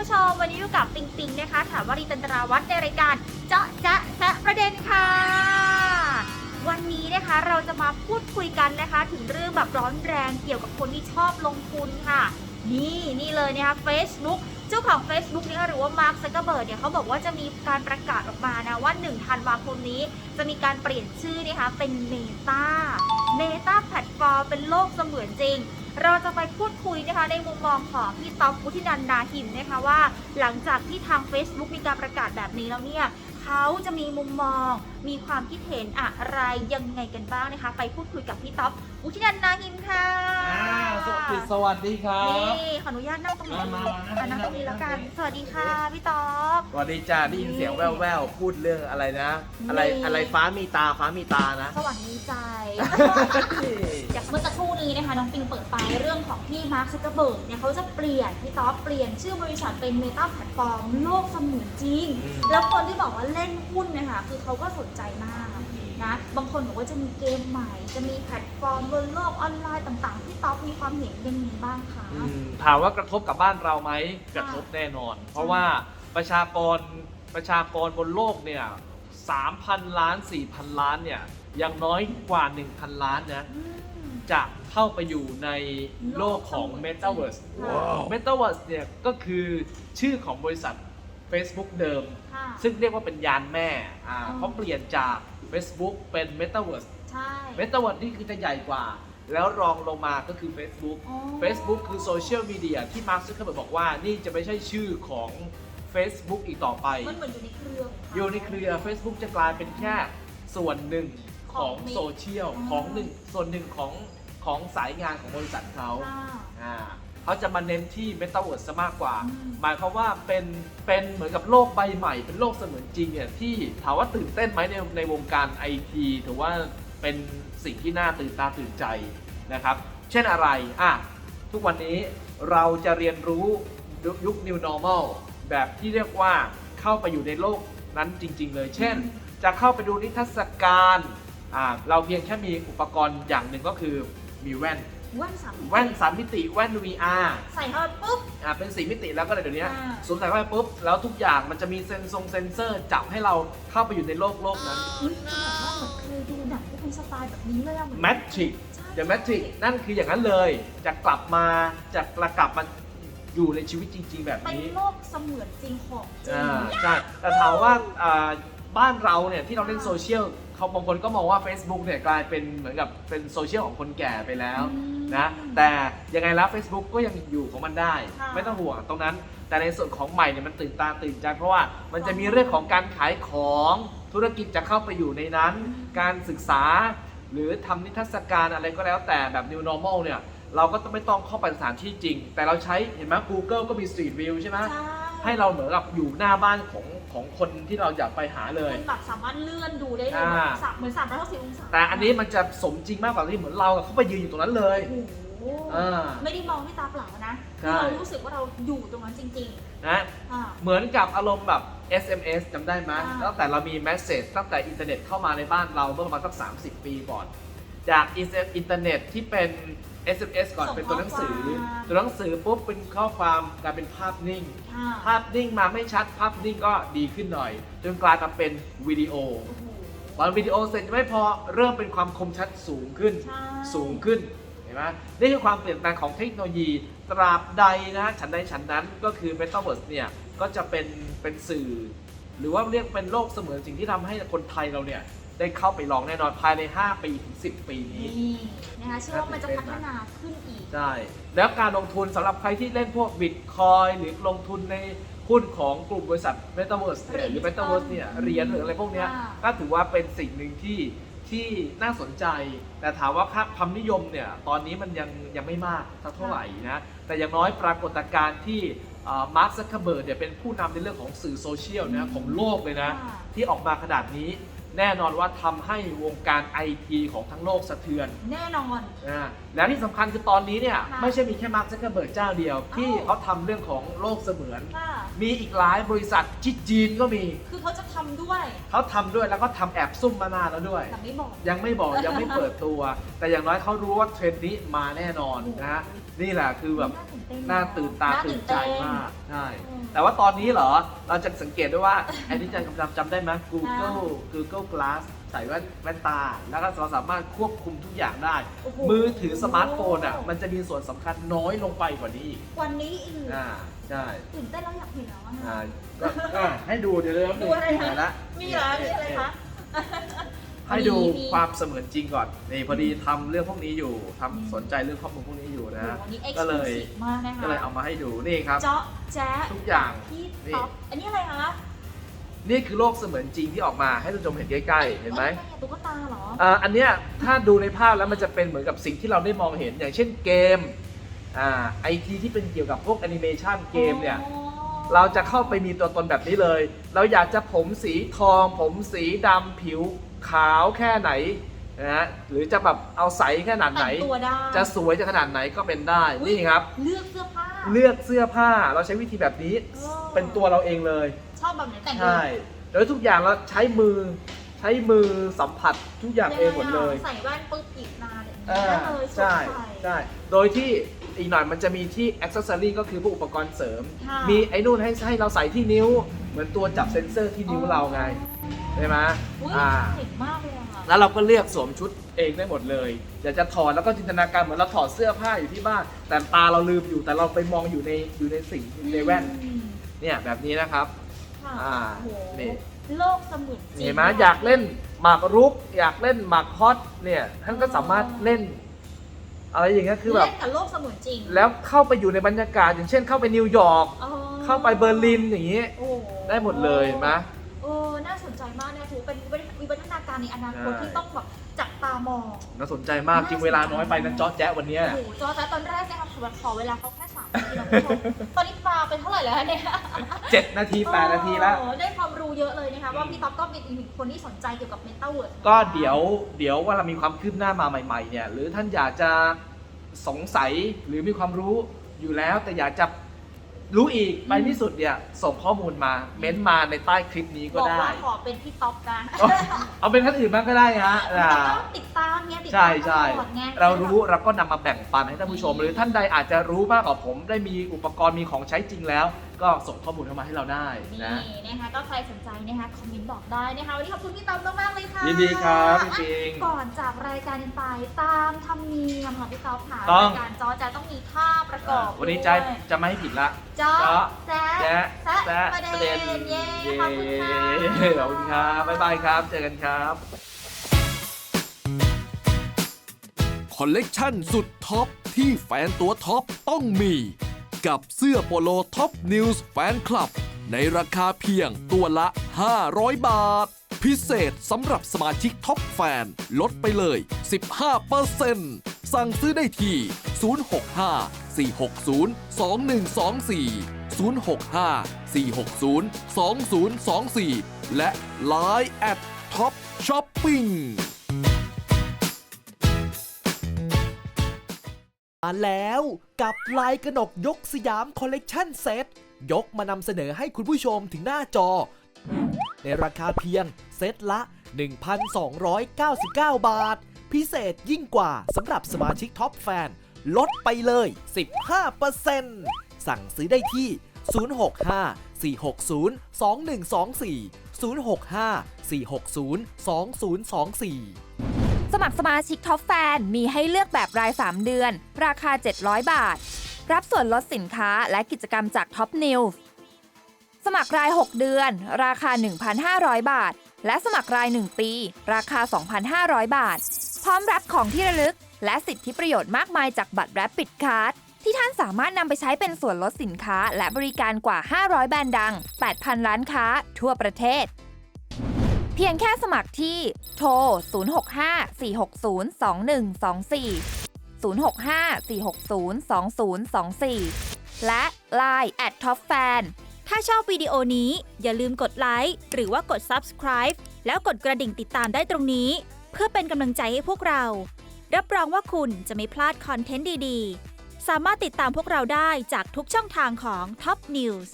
ผู้ชม วันนี้อยู่กับปิงปิงนะคะ ถามวรีตันตราวัฒน์ในรายการ เจาะจ๊ะแซะประเด็นค่ะ วันนี้นะคะเราจะมาพูดคุยกันนะคะ ถึงเรื่องแบบร้อนแรงเกี่ยวกับคนที่ชอบลงทุนค่ะ นี่นี่เลยนะคะ Facebook เจ้าของ Facebook นี่หรือว่ามาร์คซักเกอร์เบิร์ดเนี่ยเขาบอกว่าจะมีการประกาศออกมานะว่า1ธันวาคมนี้จะมีการเปลี่ยนชื่อนะคะเป็นเมตาเมตาแพลตฟอร์มเป็นโลกเสมือนจริง เราจะไปพูดคุยนะคะในมุมมองของพี่ต๊อกพุทธินันดาหิมนะคะว่า หลังจากที่ทาง Facebook มีการประกาศแบบนี้แล้วเนี่ยเขาจะมีมุมมอง มีความคิดเห็นอะไรยังไงกันบ้างนะคะ ไปพูดคุยกับพี่ต๊อกพุทธินันดาหิมค่ะอ่าสวัสดีสวัสดีครับ นี่ขออนุญาตนั่งตรงนี้มามามาอะนั่งตรงนี้แล้วกัน สวัสดีค่ะพี่ต๊อกสวัสดีจ้าได้ยินเสียงแว่วๆ พูดเรื่องอะไรนะ อะไรนี่ อะไรฟ้ามีตาฟ้ามีตานะ สวัสดีใจ จากเมื่อสักครู่นี้นะคะน้องปิงเปิดไปเรื่องของที่มาร์คซักเกอร์เบิร์กเนี่ยเขาจะเปลี่ยนพี่ต๊อบเปลี่ยนชื่อบริษัทเป็นเมตาแพลตฟอร์มโลกเสมือนจริง อืม แล้วคนที่บอกว่าเล่นหุ้นเนะคะคือเขาก็สนใจมากนะบางคนบอกว่าจะมีเกมใหม่ จะมีแพลตฟอร์มบนโลกออนไลน์ต่างๆพี่ต๊อบมีความเห็นยังไงบ้างคะอืมถามว่ากระทบกับบ้านเราไหมกระทบแน่นอน เพราะว่าประชากรประชากรบนโลกเนี่ย3,000 ล้าน 4,000 ล้านเนี่ยยังน้อยกว่า 1,000 ล้านนะ อืม จะเข้าไปอยู่ในโลกของ Metaverse ว้าว Metaverse เนี่ยก็คือชื่อของบริษัท Facebook เดิม ค่ะ ซึ่งเรียกว่าเป็นยานแม่อ่าอ๋อเขาเปลี่ยนจาก Facebook เป็น Metaverse ใช่ Metaverse นี่คือจะใหญ่กว่า แล้วรองลงมาก็คือ Facebook อ๋อ Facebook คือโซเชียลมีเดียที่มาร์คซักเคอร์เบิร์กบอกว่านี่จะไม่ใช่ชื่อของ Facebook อีกต่อไป มันเหมือนอยู่ในเครือขงขา อยู่ในเครือ Facebook จะกลายเป็นแค่ส่วนหนึ่งของของโซเชียลอ๋อของหนึ่งส่วนหนึ่งของของสายงานของบริษัทเขาค่ะ อ่า เขาจะมาเน้นที่ Metaverse ซะมากกว่าอืมหมายความว่าเป็นเป็นเหมือนกับโลกใบใหม่ เป็นโลกเสมือนจริงเนี่ยที่ถามว่าตื่นเต้นไหมในในวงการไอทีถือว่าเป็นสิ่งที่น่าตื่นตาตื่นใจนะครับ เช่นอะไรอะทุกวันนี้เราจะเรียนรู้ยุคยุค New Normal แบบที่เรียกว่าเข้าไปอยู่ในโลกนั้นจริง ๆ เลย เช่น จะเข้าไปดูนิทรรศการอ่าเราเพียงแค่มีอุปกรณ์อย่างหนึ่งก็คือมีแว่น แว่นสามแว่นสามมิติแว่น VR ใส่เข้าไปปุ๊บ อ่าเป็นสีมิติแล้วก็เลยเดี๋ยวนี้อ่า สวมใส่เข้าไปปุ๊บ แล้วทุกอย่างมันจะมีเซนซงเซนเซอร์จับให้เราเข้าไปอยู่ในโลกโลกนั้นอุ๊ยแบบว่าเหมือนเคยดูหนังที่เป็นสไตล์แบบนี้เลยอะเหมือนแมทริก ใช่เดอะแมทริกนั่นคืออย่างนั้นเลย จะกลับมาจะกลับมาอยู่ในชีวิตจริง ๆ แบบเป็นนี้โลกเสมือนจริงของจริง อ่าใช่แต่ถามว่าอ่าบ้านเราเนี่ยที่เราเล่นโซเชียลเขาบางคนก็มองว่า Facebook เนี่ยกลายเป็นเหมือนกับเป็นโซเชียลของคนแก่ไปแล้ว อืม นะแต่ยังไงแล้ว Facebook ก็ยังอยู่ของมันได้ ค่ะ ไม่ต้องห่วงตรงนั้น แต่ในส่วนของใหม่เนี่ยมันตื่นตาตื่นใจเพราะว่ามันจะมีเรื่องของการขายของธุรกิจจะเข้าไปอยู่ในนั้น การศึกษา หรือทำนิทรรศการอะไรก็แล้วแต่แบบ New Normal เนี่ยเราก็ไม่ต้องเข้าไปสถานที่จริง แต่เราใช้เห็นไหม Google ก็มี Street View ใช่ไหม ใช่ ให้เราเหมือนกับอยู่หน้าบ้านของ ของคนที่เราอยากไปหาเลยคุณแบบสามารถเลื่อนดูได้เลยอ่า แบบสามเหมือนสามร้อยหกสิบองศาแต่อันนี้มันจะสมจริงมากกว่าที่เหมือนเราเข้าไปยืนอยู่ตรงนั้นเลยโอ้โหอ่า ไม่ได้มองด้วยตาเปล่านะใช่ คือเรารู้สึกว่าเราอยู่ตรงนั้นจริงนะๆอ่า เหมือนกับอารมณ์แบบ SMS จำได้ไหมอ่า ตั้งแต่เรามี Message ตั้งแต่อินเทอร์เน็ตเข้ามาในบ้านเราเมื่อประมาณสัก 30 ปีก่อน จากอินเทอร์เน็ตที่เป็น SMS ก่อนเป็นตัวหนังสือตัวหนังสือปุ๊บเป็นข้อความกลายเป็นภาพนิ่ง อ่าภาพนิ่งมาไม่ชัด ภาพนิ่งก็ดีขึ้นหน่อย จนกลายมาเป็นวิดีโอ โอ้โห พอวิดีโอเสร็จไม่พอเริ่มเป็นความคมชัดสูงขึ้น ใช่ สูงขึ้นเห็นไหมนี่คือความเปลี่ยนแปลงของเทคโนโลยี ตราบใดนะฉันใดฉันนั้นก็คือ Metaverse เนี่ยก็จะเป็นเป็นสื่อ หรือว่าเรียกเป็นโลกเสมือนสิ่งที่ทำให้คนไทยเราเนี่ย ได้เข้าไปลองแน่นอนภายใน 5 ปีถึง 10 ปีนี้ นี่นะคะเชื่อว่ามันจะพัฒนาขึ้นอีก ได้ แล้วการลงทุนสำหรับใครที่เล่นพวกบิตคอยหรือลงทุนในหุ้นของกลุ่มบริษัท Metaverse เนี่ยหรือ Metaverse เนี่ยเหรียญหรืออะไรพวกเนี้ยค่ะก็ถือว่าเป็นสิ่งหนึ่งที่ที่น่าสนใจ แต่ถามว่าค่าความนิยมเนี่ยตอนนี้มันยังยังไม่มากสักเท่าไหร่นะ แต่อย่างน้อยปรากฏการณ์ที่มาร์คซักเคเบิร์ดเนี่ยเป็นผู้นำในเรื่องของสื่อโซเชียลนะของโลกเลยนะ ค่ะ ที่ออกมาขนาดนี้ แน่นอนว่าทำให้วงการไอทีของทั้งโลกสะเทือนแน่นอนนะแล้วที่สำคัญคือตอนนี้เนี่ยค่ะไม่ใช่มีแค่มาร์คซักเกอร์เบิร์กเจ้าเดียว ที่อ้าวเขาทำเรื่องของโลกเสมือน ค่ะ มีอีกหลายบริษัทที่จีนก็มี คือเขาจะทำด้วยเขาทำด้วยแล้วก็ทำแอบซุ่มมานานแล้วด้วย แต่ไม่บอก ยังไม่บอกยังไม่เปิดตัว แต่อย่างน้อยเขารู้ว่าเทรนด์นี้มาแน่นอนนะฮะ นี่แหละคือแบบน่าตื่นตาตื่นใจมากใช่อืมแต่ว่าตอนนี้เหรอ เราจะสังเกตได้ว่าไอ้ที่จะจำจำได้ไหม Google Google Glass ใส่แว่นแว่นตา แล้วก็เราสามารถควบคุมทุกอย่างได้โอ้โหมือถือสมาร์ทโฟนอะมันจะมีส่วนสำคัญน้อยลงไปกว่านี้อีกวันนี้อีกอ่าใช่ตื่นเต้นแล้วอยากเห็นแล้วอะอ่าก็อะให้ดูเดี๋ยวเดี๋ยวดูอะไรคะเดี๋ยวละมีเหรอมีอะไรคะ ให้ดูมีมี ความเสมือนจริงก่อนนี่พอดีทำเรื่องพวกนี้อยู่ทำสนใจเรื่องข้อมูลพวกนี้อยู่นะโอ้โหวันนี้เอ็กก็ซ์คเลลูย ซีฟมากนะคะก็เลยเอามาให้ดูนี่ครับ เจาะแจ๊ะทุกอย่าง พี่นี่ ท็อปอันนี้อะไรคะนี่คือโลกเสมือนจริงที่ออกมาให้ท่านผู้ชมเห็นใกล้ๆเห็นไหม อ้ยตุ๊กตาเหรอ อ่าอันเนี้ยถ้าดูในภาพแล้วมันจะเป็นเหมือนกับสิ่งที่เราได้มองเห็นอย่างเช่นเกมอ่าไอทีที่เป็นเกี่ยวกับพวกแอนิเมชันเกมเนี่ยอ๋อเราจะเข้าไปมีตัวตนแบบนี้เลย เราอยากจะผมสีทอง ผมสีดำผิว ขาวแค่ไหนนะฮะหรือจะแบบเอาใสขนาดไหน แต่งตัวได้จะสวยจะขนาดไหนก็เป็นได้อุ๊ยนี่ครับ เลือกเสื้อผ้า เลือกเสื้อผ้าเราใช้วิธีแบบนี้อ๋อเป็นตัวเราเองเลย ชอบแบบไหนแต่งใช่โดยทุกอย่างเราใช้มือใช้มือสัมผัสทุกอย่างเองหมดเลยใส่แว่นปุ๊บหยิบมาเนี่ยอ่าได้เลยสวมใช่ใส่ใช่โดยที่อีกหน่อยมันจะมีที่อ c เซ s ซอรี่ก็คือพวกอุปกรณ์เสริม ค่ะ มีไอ้นู่นให้ให้เราใส่ที่นิ้ว เหมือนตัวจับเซ็นเซอร์ที่นิ้วเราไง ใช่ไหมอุ้ยอ่า เจ๋งมากเลยอะแล้วเราก็เลือกสวมชุดเองได้หมดเลยอยากจะถอดแล้วก็จินตนาการเหมือนเราถอดเสื้อผ้าอยู่ที่บ้าน แต่ตาเราลืมอยู่แต่เราไปมองอยู่ในอยู่ในสิ่งในแว่นอืมเนี่ยแบบนี้นะครับ ค่ะอ่าโอ้โหนี่โลกเสมือนจริงเห็นไหมอยากเล่นหมากรุก อยากเล่นหมากฮอตเนี่ยท่านก็สามารถเล่น อะไรอย่างเงี้ยคือแบบ เล่นกับโลกเสมือนจริงแล้วเข้าไปอยู่ในบรรยากาศ อย่างเช่นเข้าไปนิวยอร์กอ๋อเข้าไปเบอร์ลินอย่างนี้ โอ้โได้หมดเลยเห็นไหม เออน่าสนใจมาก เนี่ยถือเป็นวิวัฒนาการในอนาคตใช่ที่ต้องแบบจับตามอง น่าสนใจมากจริงเวลาน้อยไปนั้นจอแจ๊ะวันเนี้ยโอ้โหจอแต่ตอนแรกเนี่ยค่ะขอเวลาเขาแค่สามนาทีนะคุณผู้ชมตอนนี้ปลาไปเท่าไหร่แล้วเนี่ยเจ็ดนาทีแปดนาทีแล้ว โอ้ได้ความรู้เยอะเลยนะคะว่าพี่ต๊อบก็เป็นอีกหนึ่งคนที่สนใจเกี่ยวกับเมตาเวิร์ดก็เดี๋ยวเดี๋ยวว่าเรามีความคืบหน้ามาใหม่ ๆเนี่ยหรือท่านอยากจะสงสัยหรือมีความรู้อยู่แล้วแต่อยากจะ รู้อีกไปที่สุดเนี่ยส่งข้อมูลมาเม้นต์มาในใต้คลิปนี้ก็บอกได้ ว่าขอเป็นพี่ต๊อบนะเอาเอาเป็นท่านอื่นบ้างก็ได้ฮะพี่อ่าต๊อบก็ติดตามเนี่ยติดตาใช่มใช่ตลอดไงเรารู้เราก็นำมาแบ่งปันให้ท่านผู้ชม หรือท่านใดอาจจะรู้มากกว่าผมได้มีอุปกรณ์มีของใช้จริงแล้ว ก็ส่งข้อมูลเข้ามาให้เราได้นี่นะ นะคะก็ใครสนใจนะคะคอมเมนต์บอกได้นะคะวันนี้ขอบคุณพี่ต๊อบมากๆเลยค่ะยินดีครับจริงก่อนจากรายการกันไปตามธรรมเนียมค่ะพี่ต๊อบค่ะต้อง รายการจอจะต้องมีท่าประกอบวันนี้ด้วยใจจะไม่ให้ผิดละ จอจ๊ะแจ๊ะแจ๊ะแซะแซะประประเด็เด็นนเย้เย้ขอบคุณค่ะขอบคุณครับ บ๊ายบายครับ เจอกันครับ คอลเลกชันสุดท็อปที่แฟนตัวท็อปต้องมี กับเสื้อโปโลท็อปนิวส์แฟนคลับ ในราคาเพียงตัวละ 500 บาท พิเศษสำหรับสมาชิกท็อปแฟน ลดไปเลย 15%สั่งซื้อได้ที่ 065 460 2124 065 460 2024 และ Line at Top Shopping แล้วกับลายกระหนกยกสยามคอลเลกชันเซตยกมานำเสนอให้คุณผู้ชมถึงหน้าจอ ในราคาเพียงเซตละ 1,299 บาท พิเศษยิ่งกว่าสำหรับสมาชิกท็อปแฟน ลดไปเลย 15%สั่งซื้อได้ที่ 065 460 2124 065 460 2024ส มัครสมาชิกท็อปแฟนมีให้เลือกแบบราย 3 เดือน ราคา 700 บาท รับส่วนลดสินค้าและกิจกรรมจากท็อปนิวสมัครราย 6 เดือน ราคา 1,500 บาท และสมัครราย 1 ปี ราคา 2,500 บาท พร้อมรับของที่ระลึก และสิทธิประโยชน์มากมายจากบัตรแรปปิดคาร์ดที่ท่านสามารถนำไปใช้เป็นส่วนลดสินค้าและบริการกว่า 500 แบรนด์ดัง 8,000 ร้านค้า ทั่วประเทศ พียงแค่สมัครที่โทร 065 460 2124 065 460 2024 และ Line at Top Fan ถ้าชอบวิดีโอนี้อย่าลืมกดไลค์หรือว่ากด subscribe แล้วกดกระดิ่งติดตามได้ตรงนี้ เพื่อเป็นกำลังใจให้พวกเรา รับรองว่าคุณจะไม่พลาดคอนเทนต์ดี ๆ สามารถติดตามพวกเราได้จากทุกช่องทางของ Top News